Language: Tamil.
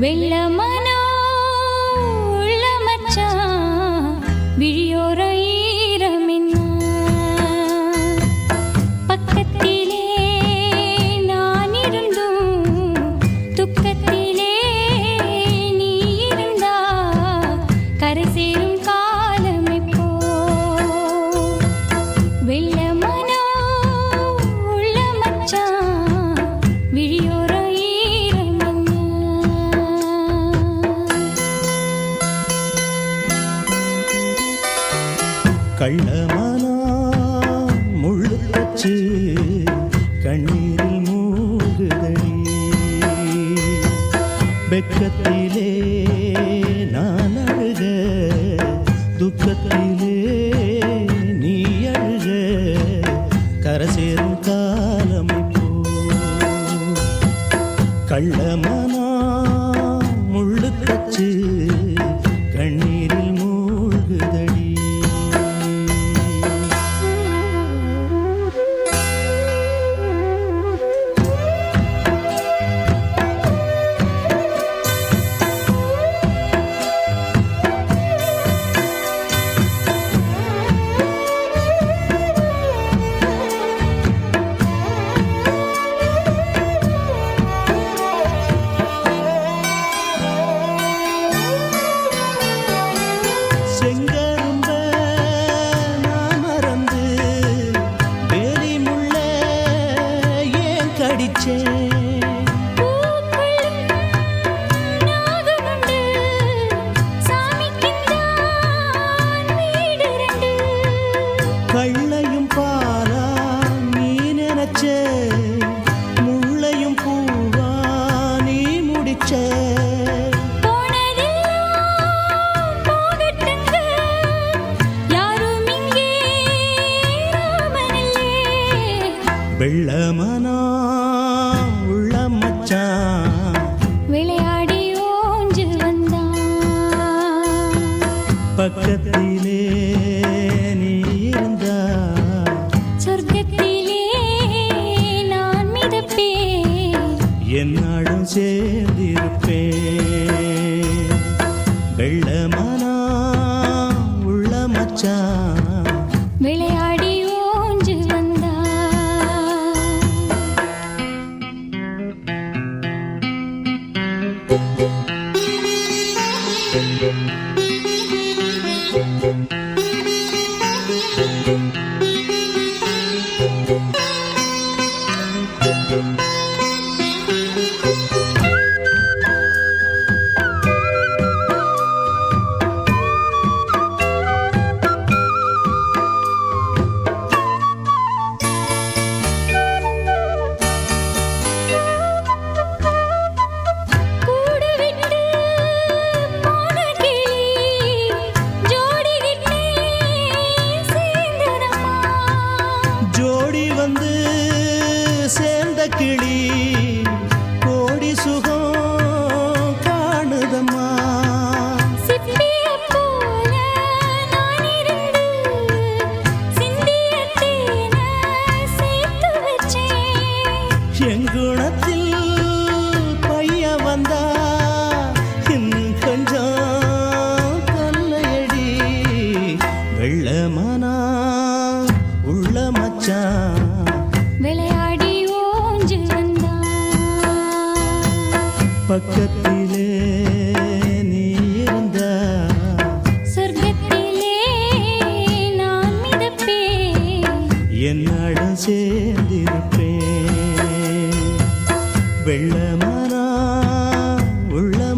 வெள்ளமனோ உள்ள விழியோர ஈரமென்ன கள்ளமானா முள்ளு தச்சு கண்ணீரில் மூழ்குதடி வெக்கத்திலே நான் அழுக துக்கத்திலே நீ அழுக கரை காலம் இப்போ. கள்ளமானா நினைச்ச முள்ளையும் பூவா நீ முடிச்ச. வெள்ளமனா உள்ள மச்சான் விளையாடி ஓஞ்சு வந்தான். பக்கத்திலே நீ நாடும் சேர்ந்திருப்பேன். வெள்ளமானா உள்ள மச்சான் விளையாடி ஓஞ்சு வந்தான் கோடி சுகம் காணுதம்மா. சிப்பிய போல நான் இருந்து சிந்திய தேனை சேர்த்து வச்சேன் எங்குணத்தில் பைய வந்தா இன்னும் கொஞ்சம் தொல்லையடி வெள்ளமனா உள்ள மச்சான். பக்கத்திலே நீ இருந்தா சொர்க்கத்திலே நான் மிதப்பேன். என்னாடும் சேர்ந்திருப்பேன். வெள்ளமனா உள்ள